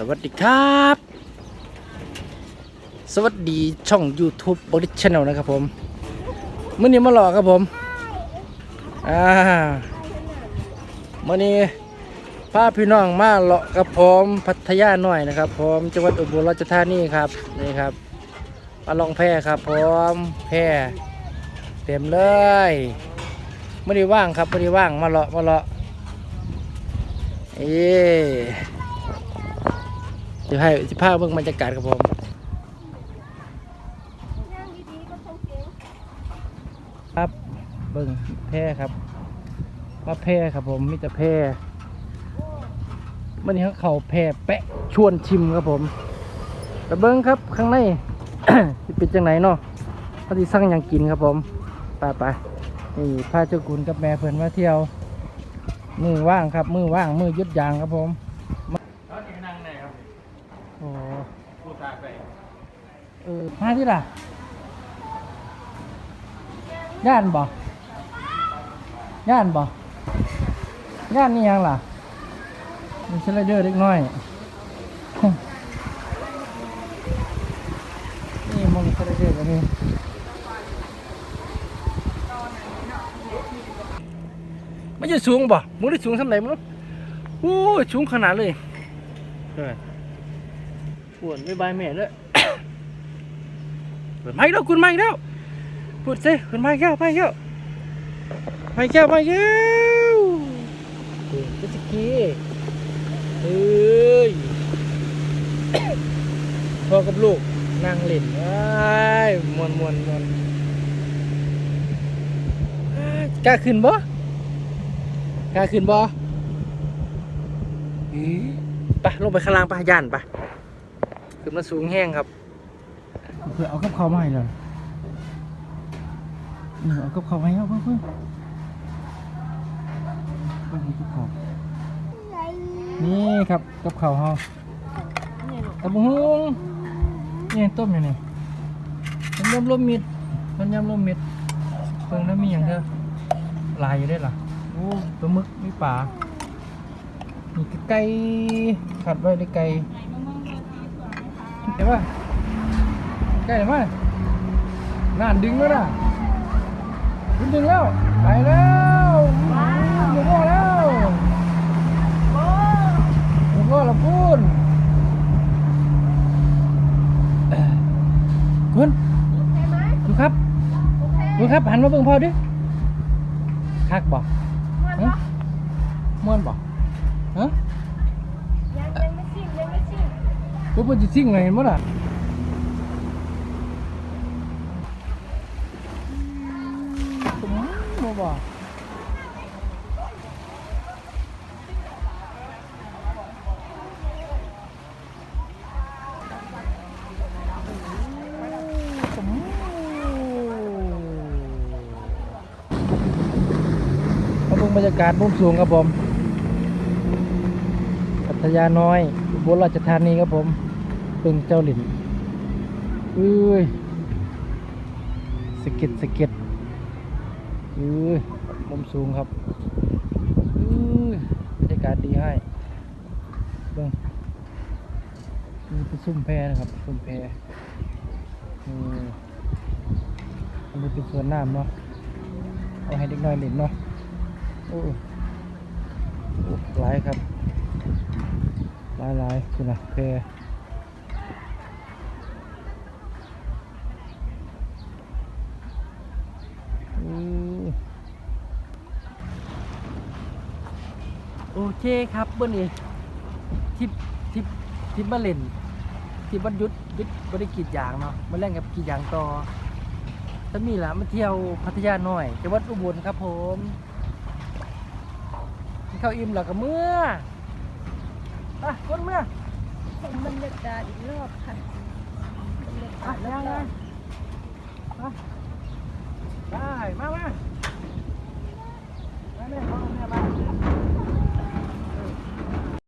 สวัสดีครับ สวัสดีช่อง YouTube บริชแนลนะครับผมมื่อนี้มาหลอกครับผมอ่ามื่อนี้พาพี่น้องมาเลาะกับผมพัทยาหน่อยนะครับผมจังหวัดอุบลราชธานีครับนี่ครับมาลองแพครับผมแพเต็มเลยไม่ได้ว่างครับไม่ได้ว่างมาเลาะมาเลาะเอ๊ จะให้จะพาเบิ่งบรรยากาศครับผมครับเบิ่งแพร่ครับมาแพร่ครับผมมิจะแพร่มันนี้เขาเขาแพร่แปะชวนชิมครับผมแต่เบิ้งครับข้างในสิเป็นจังไหนเนาะเขาที่สั่งหยังกินครับผมไปไปนี่พาเจ้าคุณกับแม่เพื่อนมาเที่ยว มือว่างครับ มือว่างมือยุดยางครับผมโอ้ เออมาที่ล่ะย่านบ่ย่านบ่ย่านนี่ยังล่ะมีสไลเดอร์เล็กน้อย นี่มองสไลเดอร์แบบนี้ไม่ใช่สูงบ่มึงได้สูงสำไหนมึงโอ้ยสูงขนาดเลยเออ ปวดไม่บายแม่เลยเปิดไม้แล้วคุณไม้แล้วพูดสิคุณมาแก้วไปแก้วไปแก้วไปแก้วเฮ้ยเจตสกีเฮ้ยพ่อกับลูกนั่งเล่นไอ้ายมวนมวนมวนอ้ายกล้าขึ้นบ่กล้าขึ้นบ่อีไปลงไปข้างล่างไปย่านไป ขึ้นมาสูงแห้งครับเพื่อเอากับเขาวมาให้เลยเออเอากับเขาวให้เอาเพื่อนเพื่อาเพื่อนี่ครับกับเขาวเฮาตะบุงนี่ต้มอย่างนี้มันย่ำรวมมิดมันย่ำรวมมิดเพิ่งนั้นมีอย่างเธอลายอยู่ได้ล่ะโอ้ปลาหมึกมีปลามีไก่ขัดไว้ในไก่ เห็นป่ะไก่เห็นป่ะน่านดึงแล้วนะขึ้นถึงแล้ว ไปแล้วหมูโง่แล้วหมูโง่ละพูนเอ่อคุณคุณครับคุณครับหันมาเบิ่งพ่อดิคักบอกฮะม่วนบอกฮะ คุณมันจะซิ่งไงมั้งล่ะผมมาบอกมาเบิ่งบรรยากาศมุมสูงครับผมพัทยาน้อยอุบลราชธานีครับผม เบิ่งเจ้าหลินอุ้ยสเก็ดสเก็ดอุ้ยมุมสูงครับอุ้ยบรรยากาศดีให้เบิ่งนี่เป็นซุ้มแพนะครับซุ้มแพนี่อันนี้เป็นสวนน้ำเนาะเอาให้เด็กน้อยเล่นเนาะโอ้โอ้หลายครับหลายหลายคุณนะเพ โอเคครับเบิ้ลนี้ทิปทิปทิปมาเล่นทิปวันหยุดหยุดบริกรีดยางเนาะมาเล่นกับกรีดยางต่อถ้ามีละมาเที่ยวพัทยาหน่อยจังหวัดอุบลครับผมกินข้าวอิ่มแล้วก็เมื่อไปคนเมื่อชมบรรยากาศอีกรอบค่ะบรรยากาไปศรยังไงอบไปได้มามา